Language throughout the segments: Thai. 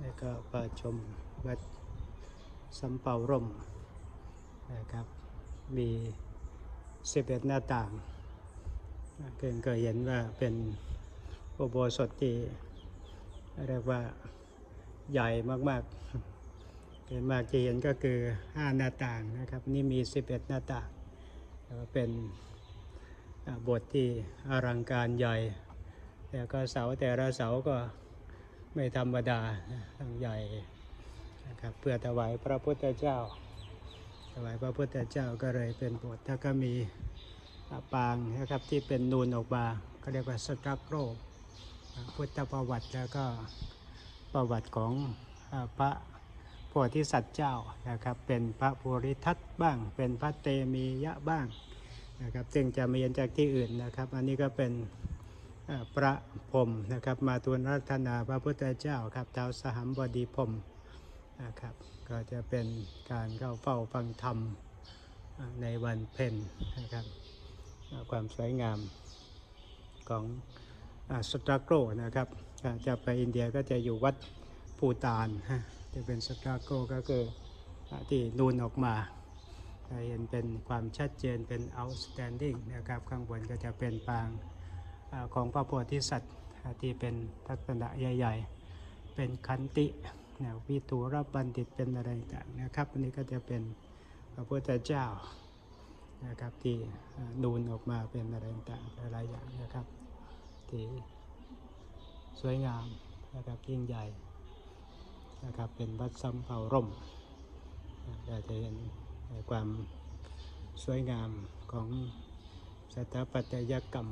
แล้วก็ประชมวัดสำเปาร่มนะครับ มีสิบเอ็ดหน้าต่างเกินก็เห็นว่าเป็นอุโบสถที่เรียกว่าใหญ่มากๆเกินมากจะเห็นก็คือห้าหน้าต่างนะครับ นี่มีสิบเอ็ดหน้าต่างแล้วเป็นโบสถ์ที่อลังการใหญ่ แล้วก็เสาแต่ละเสาก็ ไม่ธรรมดาทั้งใหญ่นะครับเพื่อถวายพระพุทธเจ้า ถวายพระพุทธเจ้าก็เลยเป็นบสถ์ถ้าก็มีปางนะครับที่เป็นนูนออกมาก็เรียกว่าสตรัคโรคพุทธประวัติแล้วก็ประวัติของพระโพธิสัตว์เจ้านะครับเป็นพระภูริทัตบ้าง เป็นพระเตมียะบ้างนะครับซึ่งจะมีเห็นจากที่อื่นนะครับ อันนี้ก็เป็น พระพรมนะครับ มาทูลรัตนาพระพุทธเจ้าครับเท้าสหัมบดีพรมนะครับ ก็จะเป็นการเข้าเฝ้าฟังธรรมในวันเพ็ญนะครับ ความสวยงามของอสตราโกรนะครับ จะไปอินเดียก็จะอยู่วัดปูตานฮะจะเป็นสตราโกรก็คือที่นูนออกมาจะเห็นเป็นความชัดเจนเป็น outstanding นะครับ ข้างบนก็จะเป็นปาง ของพระโพธิสัตว์ที่เป็นทักษณะใหญ่ ๆ เป็นคันติวิตูรบัณฑิตเป็นอะไรต่างนะครับอันนี้ก็จะเป็นพระพุทธเจ้านะครับที่อ่านูนออกมาเป็นอะไรต่างหลายอย่างนะครับที่สวยงามนะครับยิ่งใหญ่นะครับเป็นวัดซ้ำเผาร่มเราจะเห็นความสวยงามของสถาปัตยกรรม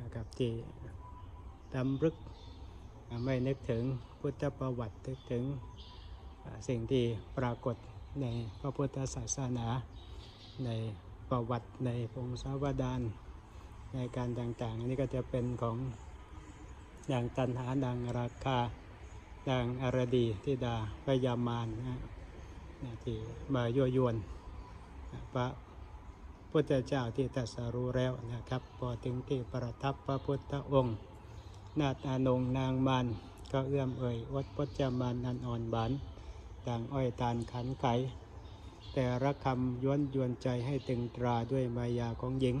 นะครับที่ดำรึกไม่นึกถึงพุทธประวัตินึกถึงสิ่งที่ปรากฏในพระพุทธศาสนา ในประวัติในพงศาวดารในการต่างๆ อันนี้ก็จะเป็นของนางตันหานางราคานางอารดีที่ดาพยามานนะที่มายั่วยวนพระ พุทธเจ้าที่ตรัสรู้แล้วนะครับพอถึงที่ประทับพระพุทธองค์ นาตานงนางมันก็เอื้อมเอ่ยวัดพจมานันอ่อนบานต่างอ้อยตานขันไขแต่ละคำย้วนยวนใจให้ตึงตราด้วยมายาของหญิง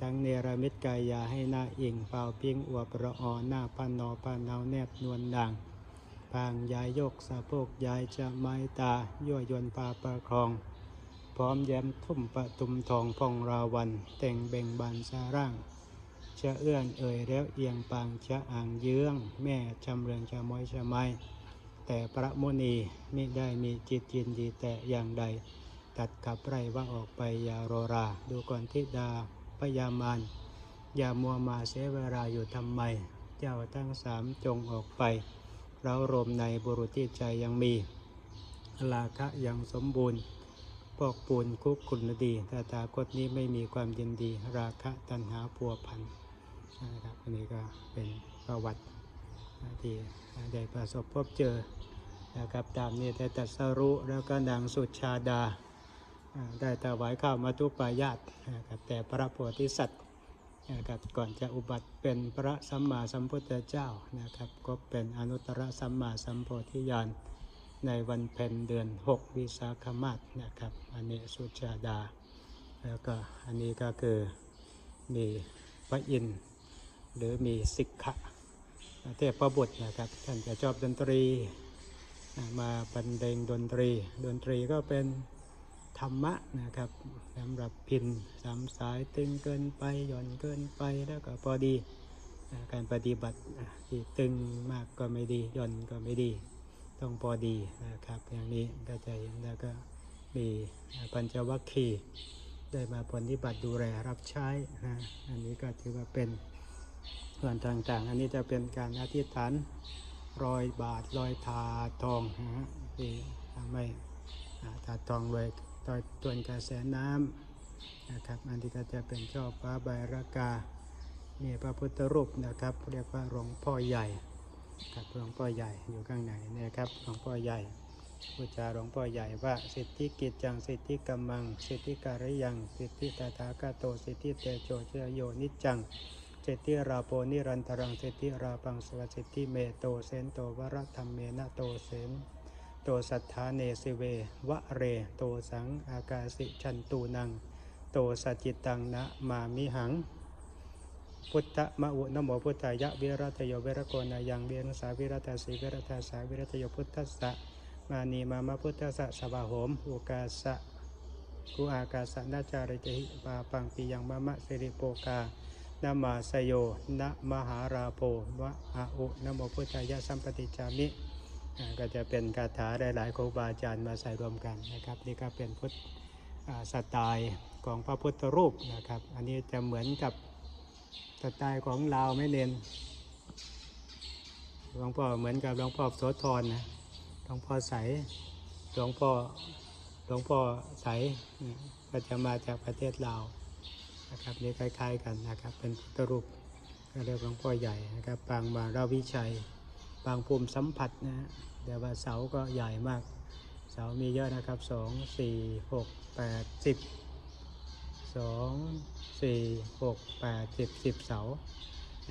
ทั้งเนรมิตกายาให้หน้าอิ่งเป่าเพียงอวบระออหน้าพันนอพันเนาแนบนวลด่างพางยายโยกสะโพกยายจะไม้ตายั่วยวนพาประคอง พร้อมแย้มทุ่มประตุมทองพองราวัน แต่งเบ่งบานสาร่างจะเอื้อนเอ่ยแล้วเอียงปางจะอ่างเยื้อง แม่จำเรืองจะม้อยจะไม้แต่พระมุนีมิได้มีจิตยินดีแต่อย่างใด ตัดขับไล่ว่าออกไปย่ารรา ดูก่อนทิดาพยามานอย่ามัวมาเสียเวลาอยู่ทำไม เจ้าทั้งสามจงออกไป เรารมในบุรุษที่ใจยังมีลาคะยังสมบูรณ์ พอกปูนคุกคุณดีตถาคตนี้ไม่มีความยินดี ราคะตัณหาพัวพันนะครับอันนี้ก็เป็นประวัติที่ได้ประสบพบเจอนะครับตามนี้ได้ตรัสรู้แล้วก็นางสุชาดา ได้ถวายข้าวมาตุปายาตนะครับแต่พระโพธิสัตว์นะครับก่อนจะอุบัติเป็นพระสัมมาสัมพุทธเจ้านะครับก็เป็นอนุตตรสัมมาสัมโพธิญาณ ในวันเพ็ญเดือน6วิสาขมาศนะครับ อันนี้สุชาดา แล้วก็อันนี้ก็คือมีพระอินทร์หรือมีสิกขะเทพประบุตรนะครับ ท่านจะชอบดนตรีมาบรรเลงดนตรี ดนตรีก็เป็นธรรมะนะครับสำหรับพินสามสายตึงเกินไปหย่อนเกินไปแล้วก็พอดีการปฏิบัติที่ตึงมากก็ไม่ดีหย่อนก็ไม่ดี ต้องพอดีนะครับ อย่างนี้ก็จะเห็นแล้วก็มีปัญจวัคคีย์ได้มาปฏิบัติดูแลรับใช้นะอันนี้ก็ถือว่าเป็นส่วนต่างๆ อันนี้จะเป็นการอธิษฐานรอยบาทรอยทาทองนะฮะที่ทำให้อ่าทาทองรวยต่อยตวนกระแสน้ำนะครับ อันนี้ก็จะเป็นช่อฟ้าใบรากามีพระพุทธรูปนะครับ เรียกว่าหลวงพ่อใหญ่ ครับหลวงพ่อใหญ่อยู่ข้างในนะครับหลวงพ่อใหญ่พูดจาหลวงพ่อใหญ่ว่าสิทธิกิจจังสิทธิกัมมัง สิทธิการิยังสิทธิตถาคาโตสิทธิเตโชเชโยนิจังเจติราโปนิรันตรังเจติราปังสวสิทธิเมโตเสนโตวรธรรมเมนะโตเสนโตสัทธาเนสิเววะเรโตสังอากาสิชันตูนัง โตสัจจิตังนะมามิหัง พุทธมะอุนโมพุทธายะวิรัตโยเวรโกนายังเวียงสาวิรัตสีวิรัตสาวิรัตโยพุทธสะมานีมามะพุทธัสะสวาโหมอุกาสะกุอากาสะนาจาริจิปาปังปิยังมะมะสิริโปกานามาสโยนะมหาราโภวะอาอุนโมพุทธายะสัมปติจามิอ่าก็จะเป็นคาถาหลายๆครูบาอาจารย์มาใส่รวมกันนะครับ นี่ก็เป็นพุทธอ่าสไตล์ของพระพุทธรูปนะครับ อันนี้จะเหมือนกับ สไตล์ของเราวไม่เน้นหลวงพ่อเหมือนกับหลวงพ่อโสธรนะหลวงพ่อใสหลวงพ่อหลวงพ่อใสก็จะมาจากประเทศลาวนะครับนี่คล้าย ๆกันนะครับ เป็นพุทธรูปก็เรียกหลวงพ่อใหญ่นะครับปางมาราวิชัยปางภูมิสัมผัสนะฮะแต่ว่าเสาก็ใหญ่มาก เสามีเยอะนะครับสองสี่หกแปดสิบ สองสี่หกแปดสิบสิบเสา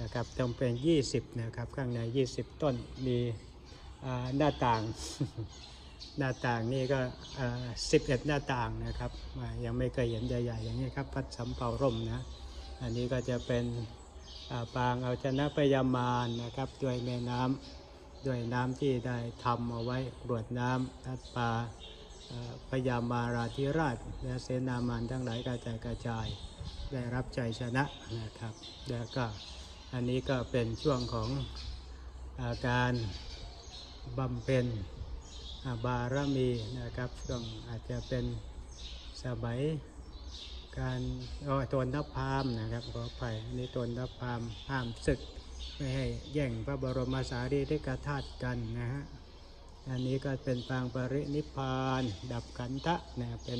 นะครับจำเป็นยี่สิบนะครับ ข้างในยี่สิบต้นมีหน้าต่าง หน้าต่างนี่ก็สิบเอ็ดหน้าต่างนะครับ ยังไม่เคยเห็นใหญ่ๆอย่างนี้ครับ พัดสำเภาร่มนะ อันนี้ก็จะเป็นาปางเอาชนะพยามารนะครับ ด้วยแม่น้ำด้วยน้ำที่ได้ทำเอาไว้กรวดน้ำทัดปลา พญามาราธิราชและเสนามานทั้งหลายกระจายกระจาย ได้รับใจชนะนะครับแล้วก็อันนี้ก็เป็นช่วงของอาการบำเพ็ญบารมีนะครับช่วงอาจจะเป็นสมัยการโอ้ยตนทัพพามนะครับขออภัยอันนี้ตนทัพพามห้ามศึก ไม่ให้แย่งพระบรมสารีริกธาตุกันนะฮะ อันนี้ก็เป็นปางปรินิพานดับขันธะนะเป็น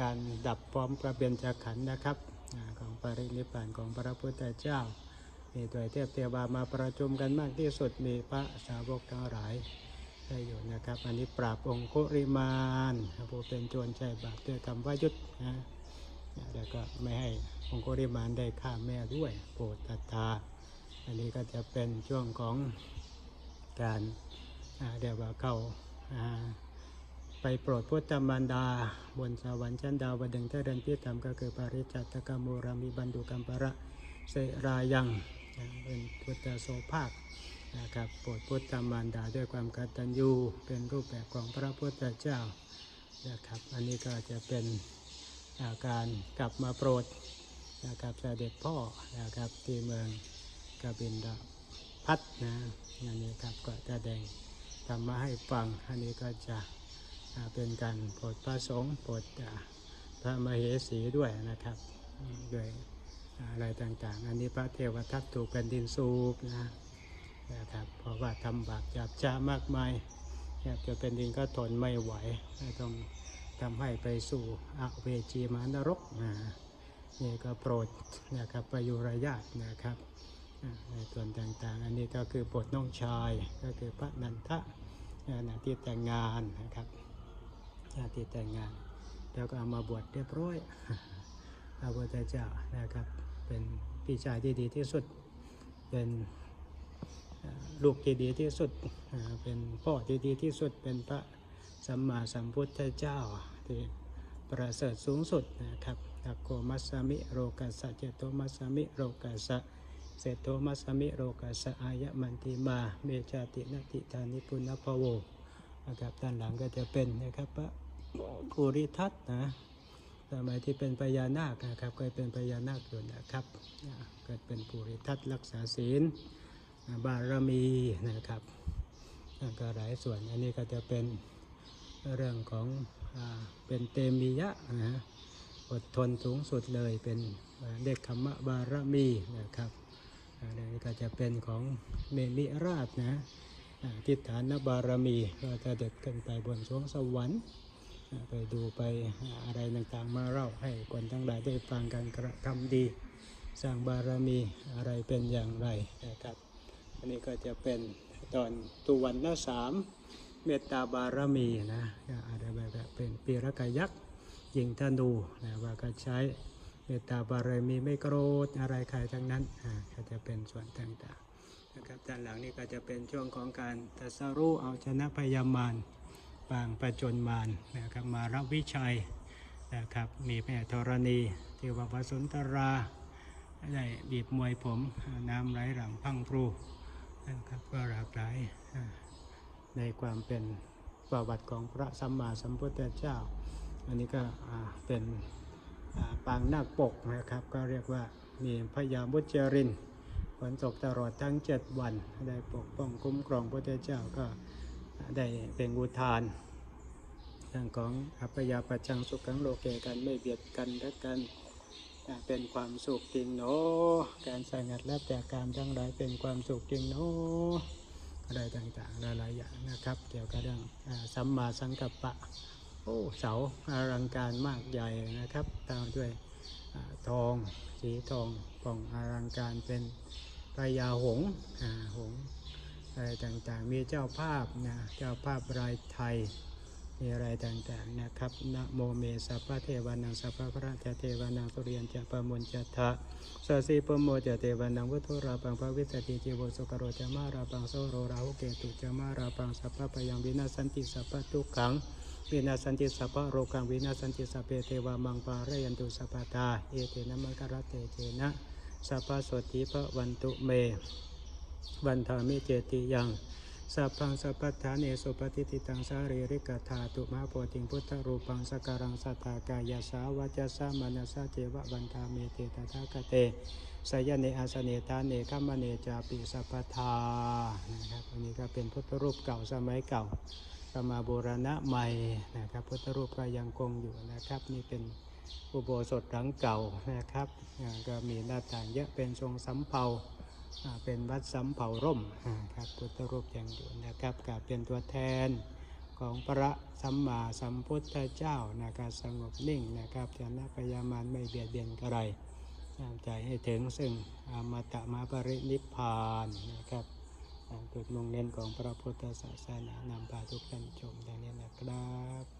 การดับพร้อมกระเบญจขันธ์นะครับของปรินิพานของพระพุทธเจ้า มีตัวเทพเทวามาประชุมกันมากที่สุดมีพระสาวกทั้งหลายได้อยู่นะครับ อันนี้ปราบองคุริมานผู้เป็นโจรใจบาปด้วยคำว่ายุดนะแล้วก็ไม่ให้องคุริมานได้ฆ่าแม่ด้วยโปรดตัตาอันนี้ก็จะเป็นช่วงของการ เดี๋ยวว่าเข้าไปโปรดพุทธมารดา บนสวรรค์ชั้นดาวดึงส์ถ้าเดินพิธรรมก็คือปริจัตตกโมรามิบันดุกัมปะระเสรายังเป็นพุทธโสภาคนะครับโปรดพุทธมารดาด้วยความกตัญญูเป็นรูปแบบของพระพุทธเจ้านะครับอันนี้ก็จะเป็นอาการกลับมาโปรดนะครับเสด็จพ่อนะครับที่เมืองกบินดาพัดนะอันนี้ครับก็จะแดง ทำมาให้ฟัง อันนี้ก็จะเป็นการโปรดพระสงฆ์โปรดพระมเหสีด้วยนะครับด้วยอะไรต่างๆ อันนี้พระเทวทัตถูกแผ่นดินสูบนะนะครับ เพราะว่าทำบาปหยาบช้ามากมายแทบจะเป็นดินก็ทนไม่ไหวต้องทำให้ไปสู่อเวจีมานรกนะนี่ก็โปรดนะครับประยุรญาตนะครับ ในส่วนต่างๆ อันนี้ก็คือบทน้องชายก็คือพระนันทะอ่าหน้าที่แต่งงานนะครับนาที่แต่งงาน แล้วก็เอามาบวชเรียบร้อยพระพุทธเจ้านะครับเป็นพี่ชายที่ดีที่สุด เป็นลูกที่ดีที่สุด เป็นพ่อที่ดีที่สุด เป็นพระสัมมาสัมพุทธเจ้าที่ประเสริฐสูงสุดนะครับตัโกมัสสมิโรกัสสะเจโตมัสสมิโรกัสสะ เศรษโทมัสมิโรกัสอายะมันติมา เมจาตินติธานิปุณพโวนะครับด้านหลังก็จะเป็นนะครับพระภูริทัตนะสมัยที่เป็นพญานาคนะครับเคยเป็นพญานาคอยู่นะครับเกิดเป็นภูริทัตรักษาศีลบารมีนะครับอ่าก็หลายส่วนอันนี้ก็จะเป็นเรื่องของอเป็นเตมียะนะฮะอดทนสูงสุดเลยเป็นเด็กขมะบารมีนะครับ นนี้ก็จะเป็นของเมมิราชนะทิฏฐานบารมีก็จะเด็ดขึ้นไปบนสวงสวรรค์ไปดูไปอะไรต่างๆมาเล่าให้คนทั้งหลายได้ฟังการกระทำดี สร้างบารมีอะไรเป็นอย่างไรนะครับ อันนี้ก็จะเป็นตอนตุวันละสามเมตตาบารมีนะอะไรแบบเป็นปีรกายักษ์ยิงธนูนะว่าก็ใช้ เมตตาบารมีไม่โกรธอะไรใครทั้งนั้นอ่าก็จะเป็นส่วนต่างๆนะครับด้านหลังนี่ก็จะเป็นช่วงของการตัสรู้เอาชนะพยามารบางประจนมารนะครับมารับวิชัยนะครับมีแม่ธรณีที่ว่าพระสุนทราได้บีบมวยผมน้ำไหลหลังพังพรูนะครับก็หลากหลายในความเป็นประวัติของพระสัมมาสัมพุทธเจ้า อันนี้ก็เป็น ปางนาคปกนะครับ ก็เรียกว่ามีพญามุจจรินฝนตกตลอดทั้ง 7 วัน ได้ปกป้องคุ้มครองพระเจ้าก็ได้เป็นอุทานเรื่องของอัปยาปัจจังสุขังโลเกกันไม่เบียดกันและกันเป็นความสุขจริงเนการสงัดและแต่การทั้งหลายเป็นความสุขจริงเนอะไรต่างๆหลายๆอย่างนะครับ เกี่ยวกับเรื่องสัมมาสังกัปปะ โอ้เสาอลังการมากใหญ่นะครับ ตามด้วยอทองสีทองป่องอลังการเป็นพญาหงส์อ่าหงอะไรต่างๆ มีเจ้าภาพนะเจ้าภาพรายไทยมีอะไรต่างๆนะครับนะโมเมสัพพะเทวานังสัพพะพระเทวานังสุเริยันจะปะมุนจะทะสสสีปโมจะเทวานังวุฒราปังภวิสติจิโวสุกโรจะมาราปังโสโรราหุเกตุจะมาราปังสัพพะปยังวินาสันติสัพพะทุกขัง วินาสันติสัพพะโรกังวินาสันติสัพเพเทวามังปาระยันตุสัพพตาเอเตนะมะกะระเตเจนะสัพพะโสติภะวันตุเม วันธามิเจติยังสัพพังสัพพทธาเนสุปฏิทิตังสารีริกธาตุมาโพธิงพุทธรูปังสการังสัทธากายาสาวาจาสามนัสเจวะวันธาเมเตตถาคเตสยเนอาสเนทาเนคัมมเนจาปิสัพพทานะครับอันนี้ก็เป็นพุทธรูปเก่าสมัยเก่า ก็มาบูรณะใหม่นะครับพุทธรูปก็ยังคงอยู่นะครับ นี่เป็นอุโบสถหลังเก่านะครับ ก็มีหน้าต่างเยอะเป็นทรงสำเภาอ่าเป็นวัดสำเภาร่มอ่าครับพุทธรูปยังอยู่นะครับกับเป็นตัวแทนของพระสัมมาสัมพุทธเจ้านะครับสงบนิ่งนะครับจะนัพยามารไม่เบียดเบียนใครใจให้ถึงซึ่งอมตะมาปรินิพพานนะครับ การเกิดมุ่งเน้นของพระพุทธศาสนานำพาทุกท่านชมดังนี้นะครับ